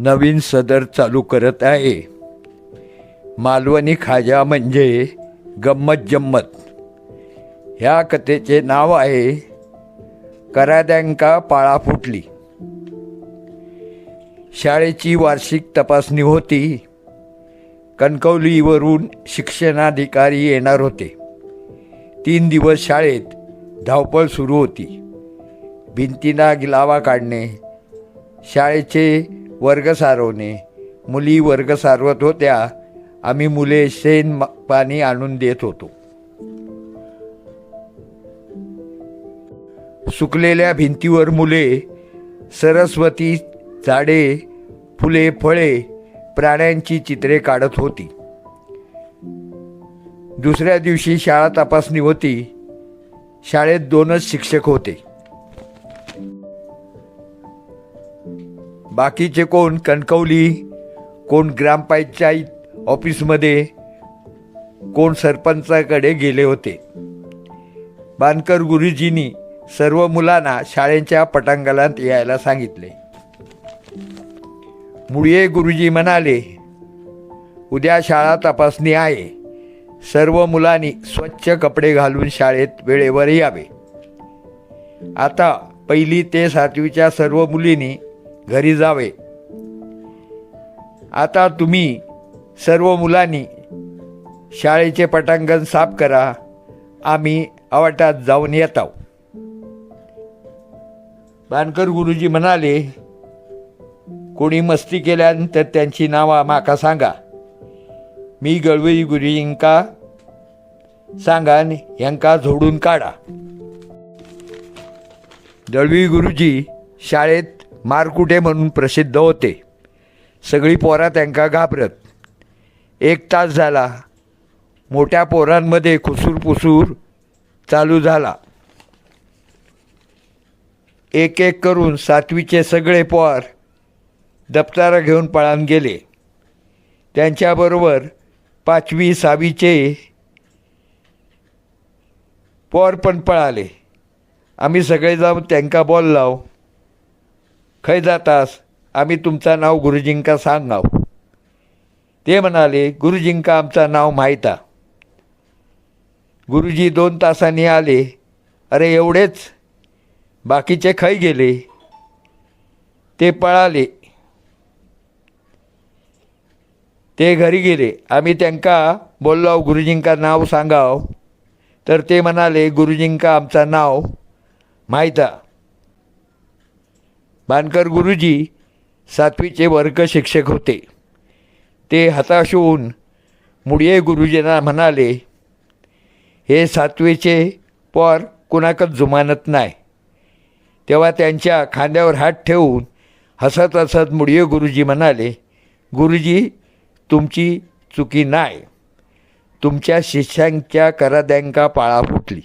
नवीन सदर चालू करत आहे. मालवणी खाजा म्हणजे गंमत जम्मत ह्या कथेचे नाव आहे कराद्यांका पाळा फुटली. शाळेची वार्षिक तपासणी होती. कणकवलीवरून शिक्षणाधिकारी येणार होते. तीन दिवस शाळेत धावपळ सुरू होती. भिंतींना गिलावा काढणे शाळेचे वर्ग सारवणे. मुली वर्ग सारवत होत्या. आम्ही मुले शेण पाणी आणून देत होतो. सुकलेल्या भिंतीवर मुले सरस्वती झाडे फुले फळे प्राण्यांची चित्रे काढत होती. दुसऱ्या दिवशी शाळा तपासणी होती. शाळेत दोनच शिक्षक होते. बाकीचे कोण कणकवली कोण ग्रामपंचायत ऑफिसमध्ये कोण सरपंचाकडे गेले होते. बानकर गुरुजींनी सर्व मुलांना शाळेच्या पटांगणात यायला सांगितले. मुळे गुरुजी म्हणाले उद्या शाळा तपासणी आहे. सर्व मुलांनी स्वच्छ कपडे घालून शाळेत वेळेवर यावे. आता पहिली ते सातवीच्या सर्व मुलींनी घरी जावे. आता तुम्ही सर्व मुलांनी शाळेचे पटांगण साफ करा. आम्ही आवाटात जाऊन येत आहोत बानकर गुरुजी म्हणाले कोणी मस्ती केल्यानंतर त्यांची नावं माका सांगा. मी गळवई गुरुजींका सांगान यांका झोडून काढा. दळवी गुरुजी शाळेत मारकुटे म्हणून प्रसिद्ध होते. सगळी पोरा त्यांका घाबरत. एक तास झाला. मोठ्या पोरांमध्ये खुसूर पुसूर चालू झाला. एक एक करून सातवीचे सगळे पोर दप्तरा घेऊन पळान गेले. त्यांच्याबरोबर पाचवी सहावीचे पोर पण पळाले. आम्ही सगळे जाऊन त्यांका बॉल लावू खंय जातास? आम्ही तुमचा नाव गुरुजींका सांगाव ते म्हणाले गुरुजींका आमचं नाव माहिता. गुरुजी दोन तासांनी आले. अरे एवढेच? बाकीचे खै गेले? ते पळाले. ते घरी गेले. आम्ही त्यांका बोललो गुरुजींका नाव सांगाव. तर ते म्हणाले गुरुजींका आमचं नाव माहिता. बानकर गुरुजी सातवीचे वर्ग शिक्षक होते. ते हताश होऊन मुडिये गुरुजींना म्हणाले हे सातवीचे पोर कुणाकच जुमानत नाही. तेव्हा त्यांच्या खांद्यावर हात ठेवून हसत हसत मुडिये गुरुजी म्हणाले गुरुजी तुमची चुकी नाही. तुमच्या शिष्यांच्या कराद्यांका पाळा फुटली.